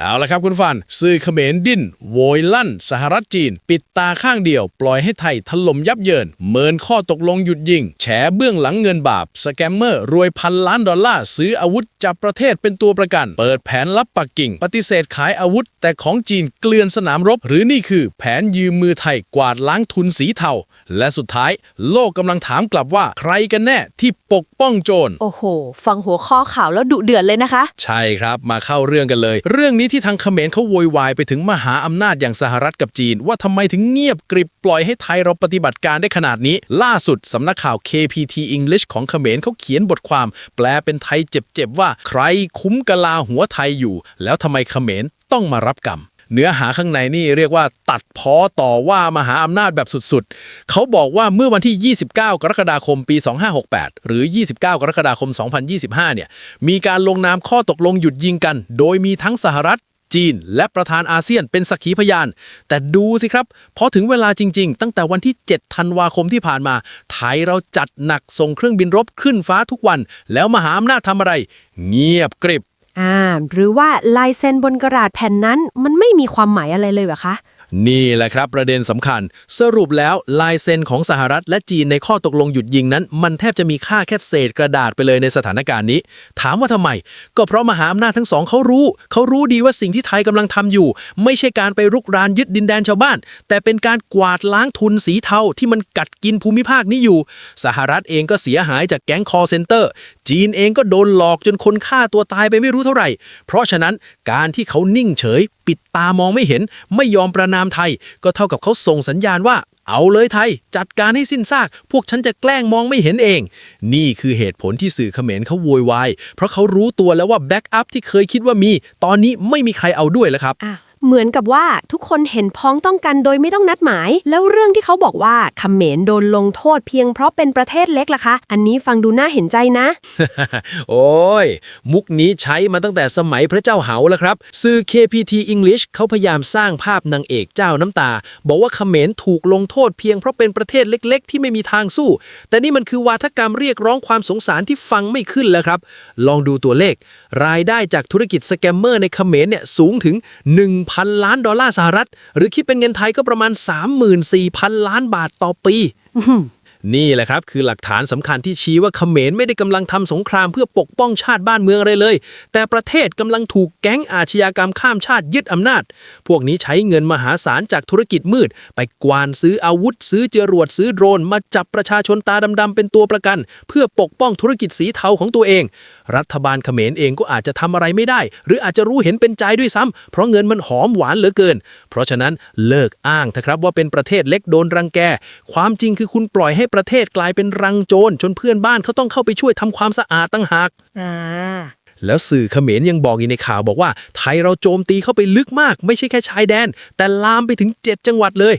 เอาละครับคุณฟัน สื่อเขมรดิ้น โวยลั่น สหรัฐจีน ปิดตาข้างเดียว ปล่อยให้ไทยถล่มยับเยิน เมินข้อตกลงหยุดยิง แฉเบื้องหลังเงินบาป สแกมเมอร์ รวยพันล้านดอลลาร์ ซื้ออาวุธจับประเทศเป็นตัวประกัน เปิดแผนลับปักกิ่ง ปฏิเสธขายอาวุธ แต่ของจีนเกลื่อนสนามรบ หรือนี่คือแผนยืมมือไทยกวาดล้างทุนสีเทาและสุดท้าย โลกกำลังถามกลับว่าใครกันแน่ที่ปกป้องโจรโอ้โห ฟังหัวข้อข่าวแล้วดุเดือดเลยนะคะ ใช่ครับมาเข้าเรื่องกันเลย เรื่องนี้ที่ทางเขมรเขาโวยวายไปถึงมหาอำนาจอย่างสหรัฐกับจีน ว่าทำไมถึงเงียบกริบปล่อยให้ไทยเราปฏิบัติการได้ขนาดนี้ ล่าสุดสำนักข่าว KPT English ของเขมรเขาเขียนบทความ แปลเป็นไทยเจ็บๆว่า ใครคุ้มกะลาหัวไทยอยู่ แล้วทำไมเขมรต้องมารับกรรม เนื้อหาข้างในนี่เรียกว่าตัดพ้อต่อว่ามหาอำนาจแบบสุดๆ เขาบอกว่าเมื่อวันที่ 29 กรกฎาคมปี 2568 หรือ 29 กรกฎาคม 2025 เนี่ย มีการลงนามข้อตกลงหยุดยิงกัน โดยมีทั้งสหรัฐจีน และประธานอาเซียนเป็นสักขีพยาน แต่ดูสิครับ พอถึงเวลาจริง ๆ ตั้งแต่วันที่ 7 ธันวาคมที่ผ่านมา ไทยเราจัดหนักส่งเครื่องบินรบขึ้นฟ้าทุกวัน แล้วมหาอำนาจทำอะไร เงียบกริบ อ่าหรือว่าลายเซ็นบนกระดาษแผ่นนั้นมันไม่มีความหมายอะไรเลยเหรอคะ นี่แหละครับประเด็นสำคัญ สรุปแล้วลายเซ็นของสหรัฐและจีนในข้อตกลงหยุดยิงนั้น มันแทบจะมีค่าแค่เศษกระดาษไปเลยในสถานการณ์นี้ ถามว่าทำไม ก็เพราะมหาอำนาจทั้งสองเขารู้ เขารู้ดีว่าสิ่งที่ไทยกำลังทำอยู่ ไม่ใช่การไปรุกรานยึดดินแดนชาวบ้าน แต่เป็นการกวาดล้างทุนสีเทาที่มันกัดกินภูมิภาคนี้อยู่ สหรัฐเองก็เสียหายจากแก๊งคอเซนเตอร์ จีนเองก็โดนหลอกจนคนฆ่าตัวตายไปไม่รู้เท่าไหร่ เพราะฉะนั้นการที่เขานิ่งเฉย ปิดตามองไม่เห็นไม่ยอมประนามไทย ก็เท่ากับเขาส่งสัญญาณว่า เอาเลยไทย จัดการให้สิ้นซาก พวกฉันจะแกล้งมองไม่เห็นเอง นี่คือเหตุผลที่สื่อเขมรเขาโวยวายเพราะเขารู้ตัวแล้วว่าแบ็กอัพที่เคยคิดว่ามี ตอนนี้ไม่มีใครเอาด้วยแล้วครับ เหมือนกับว่าทุกคนเห็นพ้องต้องกันโดยไม่ต้องนัดหมาย แล้วเรื่องที่เขาบอกว่าเขมรโดนลงโทษเพียงเพราะเป็นประเทศเล็กล่ะคะ อันนี้ฟังดูน่าเห็นใจนะ โอ้ย มุกนี้ใช้มาตั้งแต่สมัยพระเจ้าเหาแล้วครับ สื่อ KPT English เขาพยายามสร้างภาพนางเอกเจ้าน้ำตา บอกว่าเขมรถูกลงโทษเพียงเพราะเป็นประเทศเล็ก ๆ ที่ไม่มีทางสู้ แต่นี่มันคือวาทกรรมเรียกร้องความสงสารที่ฟังไม่ขึ้นแล้วครับ ลองดูตัวเลข รายได้จากธุรกิจสแกมเมอร์ในเขมรเนี่ยสูงถึง1,000 ล้านดอลลาร์สหรัฐ หรือคิดเป็นเงินไทยก็ประมาณ 34,000 ล้านบาทต่อปี นี่แหละครับคือหลักฐานสำคัญที่ชี้ว่าเขมรไม่ได้กำลังทำสงครามเพื่อปกป้องชาติบ้านเมืองอะไรเลย แต่ประเทศกำลังถูกแก๊งอาชญากรรมข้ามชาติยึดอำนาจ พวกนี้ใช้เงินมหาศาลจากธุรกิจมืด ไปกวานซื้ออาวุธ ซื้อจรวดซื้อโดรน มาจับประชาชนตาดำๆเป็นตัวประกัน เพื่อปกป้องธุรกิจสีเทาของตัวเอง รัฐบาลเขมรเองก็อาจจะทำอะไรไม่ได้ หรืออาจจะรู้เห็นเป็นใจด้วยซ้ำเพราะเงินมันหอมหวานเหลือเกิน เพราะฉะนั้นเลิกอ้างเถอะครับว่าเป็นประเทศเล็กโดนรังแก ความจริงคือคุณปล่อยให้ประเทศกลายเป็นรังโจรจนเพื่อนบ้านเขาต้องเข้าไปช่วยทำความสะอาดตั้งหาก อ่า แล้วสื่อเขมรยังบอกอีกในข่าวบอกว่าไทยเราโจมตีเข้าไปลึกมาก ไม่ใช่แค่ชายแดน แต่ลามไปถึง 7 จังหวัดเลย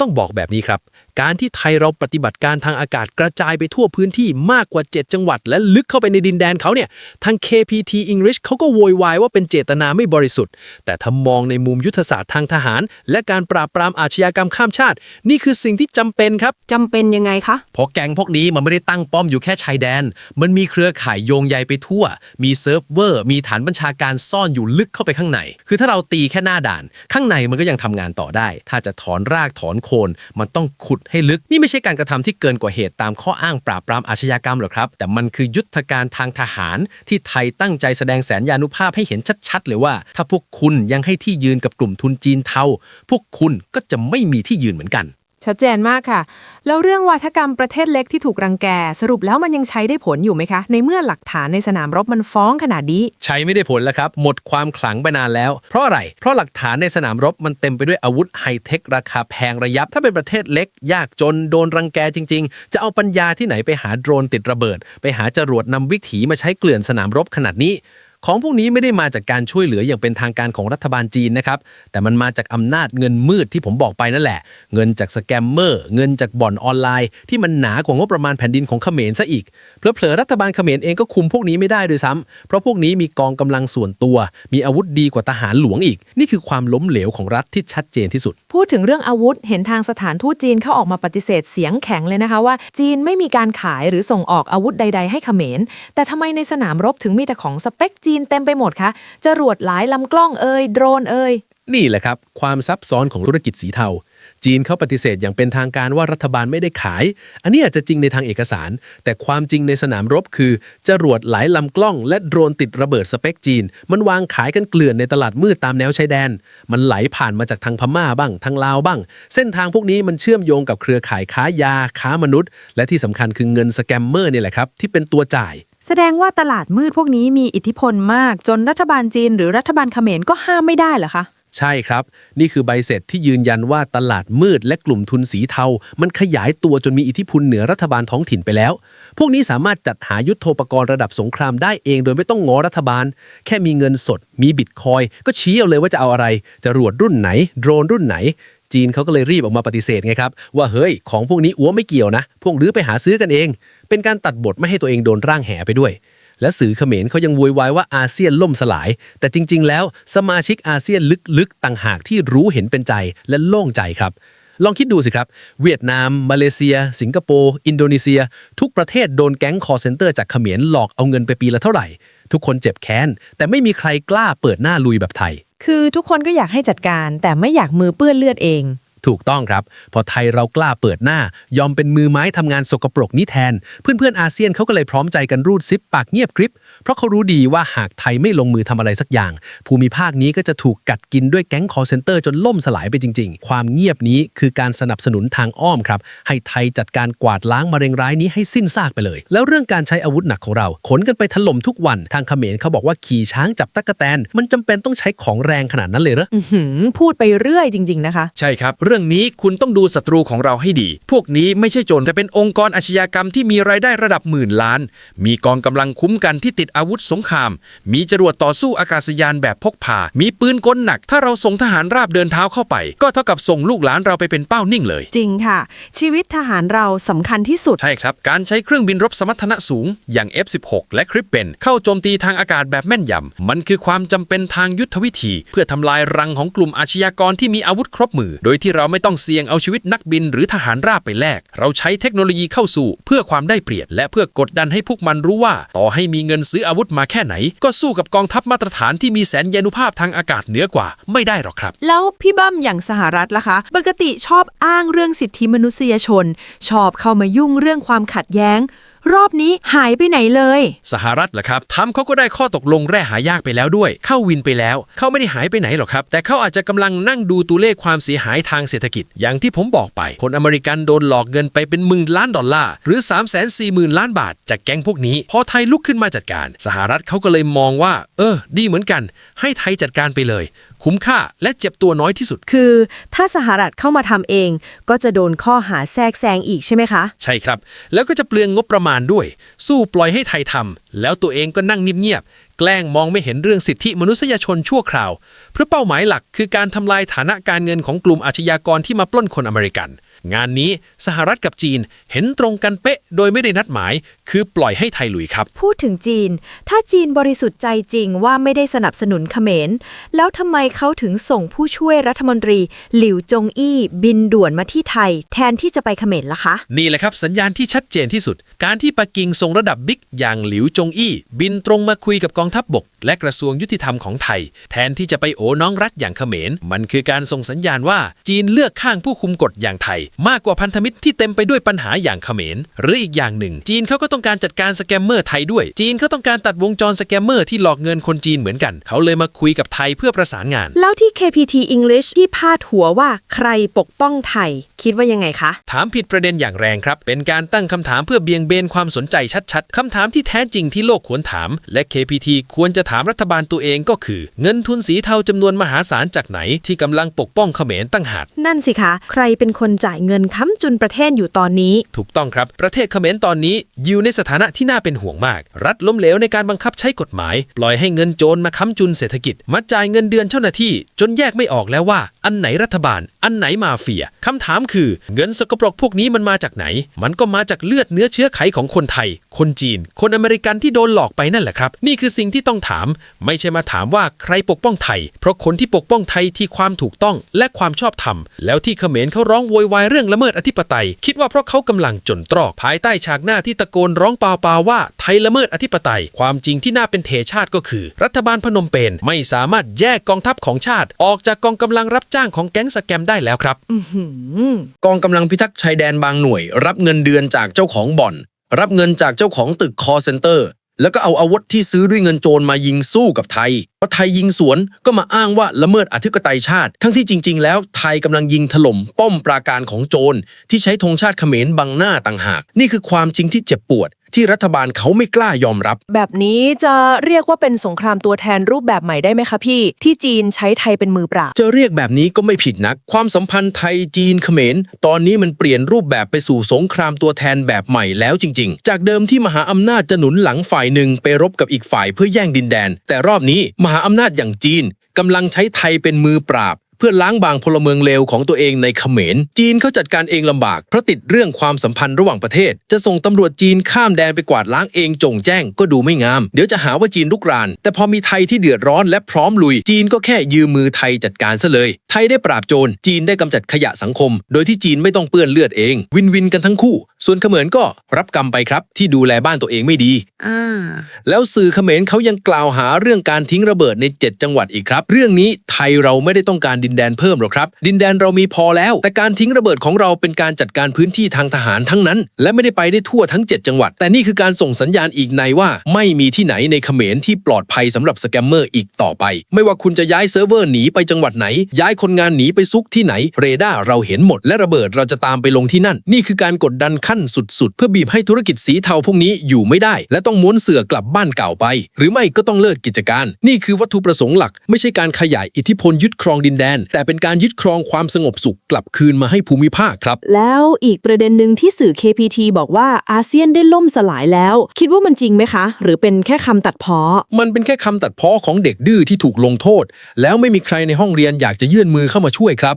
ต้องบอกแบบนี้ครับ การที่ไทยเราปฏิบัติการทางอากาศกระจายไปทั่วพื้นที่มากกว่า 7 จังหวัด และลึกเข้าไปในดินแดนเขาเนี่ย ทาง KPT English เขาก็โวยวายว่าเป็นเจตนาไม่บริสุทธิ์ แต่ถ้ามองในมุมยุทธศาสตร์ทางทหาร และการปราบปรามอาชญากรรมข้ามชาติ นี่คือสิ่งที่จำเป็นครับ จำเป็นยังไงคะ เพราะแก๊งพวกนี้มันไม่ได้ตั้งป้อมอยู่แค่ชายแดน มันมีเครือข่ายโยงใยไปทั่ว มีเซิร์ฟเวอร์ มีฐานบัญชาการซ่อนอยู่ลึกเข้าไปข้างใน คือถ้าเราตีแค่หน้าด่าน ข้างในมันก็ยังทำงานต่อได้ ถ้าจะถอนรากถอนโคน มันต้องขุดให้ลึก นี่ไม่ใช่การกระทำที่เกินกว่าเหตุตามข้ออ้างปราบปรามอาชญากรรมหรอกครับ แต่มันคือยุทธการทางทหาร ที่ไทยตั้งใจแสดงแสนยานุภาพให้เห็นชัดๆเลยว่า ถ้าพวกคุณยังให้ที่ยืนกับกลุ่มทุนจีนเทาพวกคุณก็จะไม่มีที่ยืนเหมือนกัน ชัดเจนมากค่ะ แล้วเรื่องวาทกรรมประเทศเล็กที่ถูกรังแก สรุปแล้วมันยังใช้ได้ผลอยู่ไหมคะ ในเมื่อหลักฐานในสนามรบมันฟ้องขนาดนี้ ใช้ไม่ได้ผลแล้วครับ หมดความขลังไปนานแล้ว เพราะอะไร เพราะหลักฐานในสนามรบมันเต็มไปด้วยอาวุธไฮเทคราคาแพงระยับ ถ้าเป็นประเทศเล็ก ยากจนโดนรังแกจริง ๆ จะเอาปัญญาที่ไหนไปหาโดรนติดระเบิด ไปหาจรวดนำวิถีมาใช้เกลื่อนสนามรบขนาดนี้ ของพวกนี้ไม่ได้มาจากการช่วยเหลืออย่างเป็นทางการของรัฐบาลจีนนะครับ แต่มันมาจากอำนาจเงินมืดที่ผมบอกไปนั่นแหละ เงินจากสแกมเมอร์ เงินจากบ่อนออนไลน์ ที่มันหนากว่างบประมาณแผ่นดินของเขมรซะอีกเผลอๆรัฐบาลเขมรเองก็คุมพวกนี้ไม่ได้ด้วยซ้ำเพราะพวกนี้มีกองกำลังส่วนตัว มีอาวุธดีกว่าทหารหลวงอีก นี่คือความล้มเหลวของรัฐที่ชัดเจนที่สุด พูดถึงเรื่องอาวุธเห็นทางสถานทูตจีนเข้าออกมาปฏิเสธเสียงแข็งเลยนะคะว่า จีนไม่มีการขายหรือส่งออกอาวุธใด ๆ ให้เขมร แต่ทำไมในสนามรบถึงมีแต่ของสเปคจีจีนเต็มไปหมดคะจรวดหลายลำกล้องเอ่ยโดรนเอ่ยนี่แหละครับ ความซับซ้อนของธุรกิจสีเทา จีนเขาปฏิเสธอย่างเป็นทางการว่ารัฐบาลไม่ได้ขาย อันนี้อาจจะจริงในทางเอกสาร แต่ความจริงในสนามรบคือจรวดหลายลำกล้อง และโดรนติดระเบิดสเปคจีน มันวางขายกันเกลื่อนในตลาดมืดตามแนวชายแดน มันไหลผ่านมาจากทางพม่าบ้าง ทางลาวบ้าง เส้นทางพวกนี้มันเชื่อมโยงกับเครือข่ายค้ายาค้ามนุษย์ และที่สำคัญคือเงินสแกมเมอร์นี่แหละครับที่เป็นตัวจ่าย แสดงว่าตลาดมืดพวกนี้มีอิทธิพลมากจนรัฐบาลจีนหรือรัฐบาลเขมรก็ห้ามไม่ได้เหรอคะ ใช่ครับ นี่คือใบเสร็จที่ยืนยันว่าตลาดมืดและกลุ่มทุนสีเทา มันขยายตัวจนมีอิทธิพลเหนือรัฐบาลท้องถิ่นไปแล้ว พวกนี้สามารถจัดหายุทโธปกรณ์ระดับสงครามได้เองโดยไม่ต้องง้อรัฐบาล แค่มีเงินสด มีบิตคอยก็ชี้เอาเลยว่าจะเอาอะไรจะรวดรุ่นไหน โดรนรุ่นไหน จีนเขาก็เลยรีบออกมาปฏิเสธไงครับว่าเฮ้ยของพวกนี้อ้วไม่เกี่ยวนะ พวกรื้อไปหาซื้อกันเอง เป็นการตัดบทไม่ให้ตัวเองโดนร่างแหไปด้วยและสื่อเขมรเขายังโวยวายว่าอาเซียนล่มสลาย แต่จริง ๆ แล้วสมาชิกอาเซียนลึกๆ ต่างหากที่รู้เห็นเป็นใจและโล่งใจครับ ลองคิดดูสิครับ เวียดนาม มาเลเซีย สิงคโปร์ อินโดนีเซีย ทุกประเทศโดนแก๊งคอร์เซนเตอร์จากเขมรหลอกเอาเงินไปปีละเท่าไหร่ ทุกคนเจ็บแค้น แต่ไม่มีใครกล้าเปิดหน้าลุยแบบไทย คือทุกคนก็อยากให้จัดการ แต่ไม่อยากมือเปื้อนเลือดเอง ถูกต้องครับ พอไทยเรากล้าเปิดหน้า ยอมเป็นมือไม้ทำงานสกปรกนี้แทน เพื่อนๆอาเซียนเขาก็เลยพร้อมใจกันรูดซิปปากเงียบกริบ เพราะเขารู้ดีว่าหากไทยไม่ลงมือทำอะไรสักอย่าง ภูมิภาคนี้ก็จะถูกกัดกินด้วยแก๊งคอร์เซนเตอร์จนล่มสลายไปจริง ๆ ความเงียบนี้คือการสนับสนุนทางอ้อมครับให้ไทยจัดการกวาดล้างมะเร็งร้ายนี้ให้สิ้นซากไปเลย แล้วเรื่องการใช้อาวุธหนักของเรา ขนกันไปถล่มทุกวันทางเขมรเขาบอกว่าขี่ช้างจับตั๊กแตน มันจำเป็นต้องใช้ของแรงขนาดนั้นเลยเหรออื้อหือพูดไปเรื่อยจริง ๆนะคะ ใช่ครับ เรื่องนี้คุณต้องดูศัตรูของเราให้ดี พวกนี้ไม่ใช่โจรแต่เป็นองค์กรอาชญากรรมที่มีรายได้ระดับหมื่นล้าน มีกองกำลังคุ้มกันที่ติดอาวุธสงคราม มีจรวดต่อสู้อากาศยานแบบพกพา มีปืนกลหนัก ถ้าเราส่งทหารราบเดินเท้าเข้าไป ก็เท่ากับส่งลูกหลานเราไปเป็นเป้านิ่งเลย จริงค่ะ ชีวิตทหารเราสำคัญที่สุด ใช่ครับ การใช้เครื่องบินรบสมรรถนะสูง อย่าง F16 และคริปเป็น เข้าโจมตีทางอากาศแบบแม่นยำมันคือความจำเป็นทางยุทธวิธี เพื่อทำลายรังของกลุ่มอาชญากรที่มีอาวุธครบมือ โดยที่เราไม่ต้องเสี่ยงเอาชีวิตนักบินหรือทหารราบไปแลกเราใช้เทคโนโลยีเข้าสู่ เพื่อความได้เปรียบและเพื่อกดดันให้พวกมันรู้ว่า ต่อให้มีเงินซื้ออาวุธมาแค่ไหน ก็สู้กับกองทัพมาตรฐานที่มีแสนยานุภาพทางอากาศเหนือกว่าไม่ได้หรอกครับ แล้วพี่บั้มอย่างสหรัฐล่ะคะ ปกติชอบอ้างเรื่องสิทธิมนุษยชน ชอบเข้ามายุ่งเรื่องความขัดแย้ง รอบนี้หายไปไหนเลย สหรัฐเหรอครับทำเขาก็ได้ข้อตกลงแร่หายากไปแล้วด้วย เข้าวินไปแล้ว เขาไม่ได้หายไปไหนหรอกครับ แต่เขาอาจจะกำลังนั่งดูตัวเลขความเสียหายทางเศรษฐกิจ อย่างที่ผมบอกไป คนอเมริกันโดนหลอกเงินไปเป็นหมื่นล้านดอลลาร์หรือ 3 4 0 0 0 0 ล้านบาท จากแก๊งพวกนี้ พอไทยลุกขึ้นมาจัดการ สหรัฐเขาก็เลยมองว่า เออ ดีเหมือนกัน ให้ไทยจัดการไปเลย คุ้มค่าและเจ็บตัวน้อยที่สุด คือถ้าสหรัฐเข้ามาทำเอง ก็จะโดนข้อหาแทรกแซงอีกใช่ไหมคะ ใช่ครับ แล้วก็จะเปลืองงบประมาณด้วย สู้ปล่อยให้ไทยทำแล้วตัวเองก็นั่งเงียบๆแกล้งมองไม่เห็นเรื่องสิทธิมนุษยชนชั่วคราว เพราะเป้าหมายหลักคือการทำลายฐานะการเงินของกลุ่มอาชญากรที่มาปล้นคนอเมริกัน งานนี้สหรัฐกับจีนเห็นตรงกันเป๊ะโดยไม่ได้นัดหมาย คือปล่อยให้ไทยลุยครับ พูดถึงจีน ถ้าจีนบริสุทธิ์ใจจริงว่าไม่ได้สนับสนุนเขมร แล้วทำไมเขาถึงส่งผู้ช่วยรัฐมนตรี หลิวจงอี้ บินด่วนมาที่ไทย แทนที่จะไปเขมรล่ะคะ นี่แหละครับสัญญาณที่ชัดเจนที่สุด การที่ปักกิ่งส่งระดับบิ๊กอย่างหลิวจงอี้ บินตรงมาคุยกับกองทัพบบก และกระทรวงยุติธรรมของไทย แทนที่จะไปโอน้องรัฐอย่างเขมร มันคือการส่งสัญญาณว่าจีนเลือกข้างผู้คุมกฎอย่างไทยมากกว่าพันธมิตรที่เต็มไปด้วยปัญหาอย่างเขมร หรืออีกอย่างหนึ่ง จีนเขาก็ต้องการจัดการสแกมเมอร์ไทยด้วย จีนเขาต้องการตัดวงจรสแกมเมอร์ที่หลอกเงินคนจีนเหมือนกัน เขาเลยมาคุยกับไทยเพื่อประสานงาน แล้วที่ KPT English ที่พาดหัวว่าใครปกป้องไทย คิดว่ายังไงคะ ถามผิดประเด็นอย่างแรงครับ เป็นการตั้งคำถามเพื่อเบี่ยงเบนความสนใจชัดๆคำถามที่แท้จริงที่โลกควรถาม และ KPT ควรจะถามรัฐบาลตัวเองก็คือ เงินทุนสีเทาจำนวนมหาศาลจากไหน ที่กำลังปกป้องเขมรตั้งหากนั่นสิคะ ใครเป็นคนจ่ายเงินค้ำจุนประเทศอยู่ตอนนี้ ถูกต้องครับ ประเทศเขมรตอนนี้อยู่ในสถานะที่น่าเป็นห่วงมาก รัฐล้มเหลวในการบังคับใช้กฎหมาย ปล่อยให้เงินโจรมาค้ำจุนเศรษฐกิจ มาจ่ายเงินเดือนเจ้าหน้าที่ จนแยกไม่ออกแล้วว่า อันไหนรัฐบาล อันไหนมาเฟียคำถามคือ เงินสกปรกพวกนี้มันมาจากไหน มันก็มาจากเลือดเนื้อเชื้อไขของคนไทย คนจีน คนอเมริกันที่โดนหลอกไปนั่นแหละครับ นี่คือสิ่งที่ต้องถาม ไม่ใช่มาถามว่าใครปกป้องไทย เพราะคนที่ปกป้องไทยที่ความถูกต้องและความชอบธรรมแล้วที่เขมรเขาร้องโวยวายเรื่องละเมิดอธิปไตย คิดว่าเพราะเขากำลังจนตรอกภายใต้ฉากหน้าที่ตะโกนร้องเปล่าๆว่า ไทยละเมิดอธิปไตย ความจริงที่น่าเป็นเทชาติก็คือ รัฐบาลพนมเปญไม่สามารถแยกกองทัพของชาติ ออกจากกองกำลังรับจ้างของแก๊งสแกมได้แล้วครับกองกำลังพิทักษ์ชายแดนบางหน่วย รับเงินเดือนจากเจ้าของบ่อน รับเงินจากเจ้าของตึกคอเซ็นเตอร์ แล้วก็เอาอาวุธที่ซื้อด้วยเงินโจรมายิงสู้กับไทยพอไทยยิงสวนก็มาอ้างว่าละเมิดอธิปไตยชาติ ทั้งที่จริง ๆ แล้วไทยกำลังยิงถล่มป้อมปราการของโจรที่ใช้ธงชาติเขมรบังหน้าต่างหาก นี่คือความจริงที่เจ็บปวด ที่รัฐบาลเขาไม่กล้ายอมรับ แบบนี้จะเรียกว่าเป็นสงครามตัวแทนรูปแบบใหม่ได้ไหมคะพี่ ที่จีนใช้ไทยเป็นมือปราบ จะเรียกแบบนี้ก็ไม่ผิดนัก ความสัมพันธ์ไทยจีนเขมร ตอนนี้มันเปลี่ยนรูปแบบไปสู่สงครามตัวแทนแบบใหม่แล้วจริง ๆ จากเดิมที่มหาอำนาจจะหนุนหลังฝ่ายหนึ่งไปรบกับอีกฝ่ายเพื่อแย่งดินแดน แต่รอบนี้มหาอำนาจอย่างจีนกำลังใช้ไทยเป็นมือปราบ เพื่อล้างบางพลเมืองเลวของตัวเองในเขมร จีนเขาจัดการเองลำบากเพราะติดเรื่องความสัมพันธ์ระหว่างประเทศ จะส่งตำรวจจีนข้ามแดนไปกวาดล้างเองจงแจ้งก็ดูไม่งาม เดี๋ยวจะหาว่าจีนลุกราน แต่พอมีไทยที่เดือดร้อนและพร้อมลุย จีนก็แค่ยืมมือไทยจัดการซะเลย ไทยได้ปราบโจรจีนได้กำจัดขยะสังคม โดยที่จีนไม่ต้องเปื้อนเลือดเอง วินวินกันทั้งคู่ ส่วนเขมรก็รับกรรมไปครับ ที่ดูแลบ้านตัวเองไม่ดีแล้วสื่อเขมรเขายังกล่าวหาเรื่องการทิ้งระเบิดใน 7 จังหวัดอีกครับ เรื่องนี้ไทยเราไม่ได้ต้องการดินนแดนเพิ่มหรอกครับ ดินแดนเรามีพอแล้ว แต่การทิ้งระเบิดของเราเป็นการจัดการพื้นที่ทางทหารทั้งนั้น และไม่ได้ไปได้ทั่วทั้ง 7 จังหวัด แต่นี่คือการส่งสัญญาณอีกในว่า ไม่มีที่ไหนในเขมรที่ปลอดภัยสำหรับสแกมเมอร์อีกต่อไป ไม่ว่าคุณจะย้ายเซิร์ฟเวอร์หนีไปจังหวัดไหน ย้ายคนงานหนีไปซุกที่ไหน เรดาร์เราเห็นหมด และระเบิดเราจะตามไปลงที่นั่น นี่คือการกดดันขั้นสุด ๆ เพื่อบีบให้ธุรกิจสีเทาพวกนี้อยู่ไม่ได้ และต้องม้วนเสือกลับบ้านเก่าไป หรือไม่ก็ต้องเลิกกิจการ นี่คือวัตถุประสงค์หลัก ไม่ใช่การขยายอิทธิพลยึดครองดินแดนแต่เป็นการยึดครองความสงบสุขกลับคืนมาให้ภูมิภาคครับ แล้วอีกประเด็นหนึ่งที่สื่อ KPT บอกว่าอาเซียนได้ล่มสลายแล้ว คิดว่ามันจริงไหมคะ หรือเป็นแค่คำตัดเพ้อมันเป็นแค่คำตัดเพ้อของเด็กดื้อที่ถูกลงโทษ แล้วไม่มีใครในห้องเรียนอยากจะยื่นมือเข้ามาช่วยครับ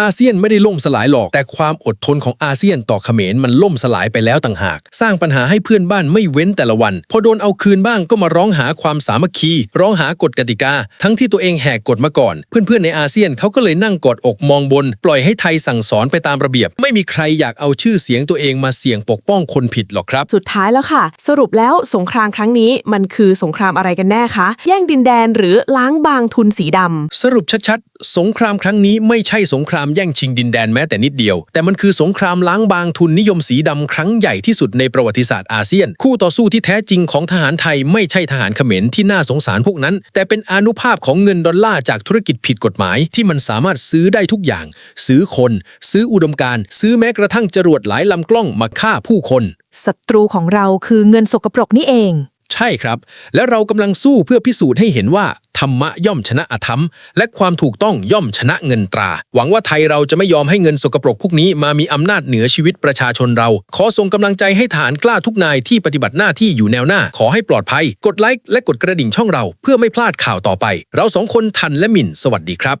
อาเซียนไม่ได้ล่มสลายหรอก แต่ความอดทนของอาเซียนต่อเขมรมันล่มสลายไปแล้วต่างหาก สร้างปัญหาให้เพื่อนบ้านไม่เว้นแต่ละวัน พอโดนเอาคืนบ้างก็มาร้องหาความสามัคคี ร้องหากฎกติกา ทั้งที่ตัวเองแหกกฎมาก่อน เพื่อนๆในอาเซียนเขาก็เลยนั่งกอดอกมองบน ปล่อยให้ไทยสั่งสอนไปตามระเบียบ ไม่มีใครอยากเอาชื่อเสียงตัวเองมาเสี่ยงปกป้องคนผิดหรอกครับ สุดท้ายแล้วค่ะ สรุปแล้วสงครามครั้งนี้มันคือสงครามอะไรกันแน่คะ แย่งดินแดนหรือล้างบางทุนสีดำสรุปชัดๆ สงครามครั้งนี้ไม่ใช่สงครามแย่งชิงดินแดนแม้แต่นิดเดียว แต่มันคือสงครามล้างบางทุนนิยมสีดำครั้งใหญ่ที่สุดในประวัติศาสตร์อาเซียน คู่ต่อสู้ที่แท้จริงของทหารไทยไม่ใช่ทหารเขมรที่น่าสงสารพวกนั้น แต่เป็นอนุภาพของเงินดอลลาร์จากธุรกิจผิดกฎหมาย ที่มันสามารถซื้อได้ทุกอย่าง ซื้อคน ซื้ออุดมการณ์ซื้อแม้กระทั่งจรวดหลายลำกล้องมาฆ่าผู้คนศัตรูของเราคือเงินสกปรกนี่เอง ช่ครับ และเรากำลังสู้เพื่อพิสูจน์ให้เห็นว่า ธรรมะย่อมชนะอธรรม และความถูกต้องย่อมชนะเงินตรา หวังว่าไทยเราจะไม่ยอมให้เงินสกปรกพวกนี้มามีอำนาจเหนือชีวิตประชาชนเรา ขอส่งกำลังใจให้ฐานกล้าทุกนายที่ปฏิบัติหน้าที่อยู่แนวหน้า ขอให้ปลอดภัย กดไลค์และกดกระดิ่งช่องเรา เพื่อไม่พลาดข่าวต่อไป เราสองคนทันและหมิ่น สวัสดีครับ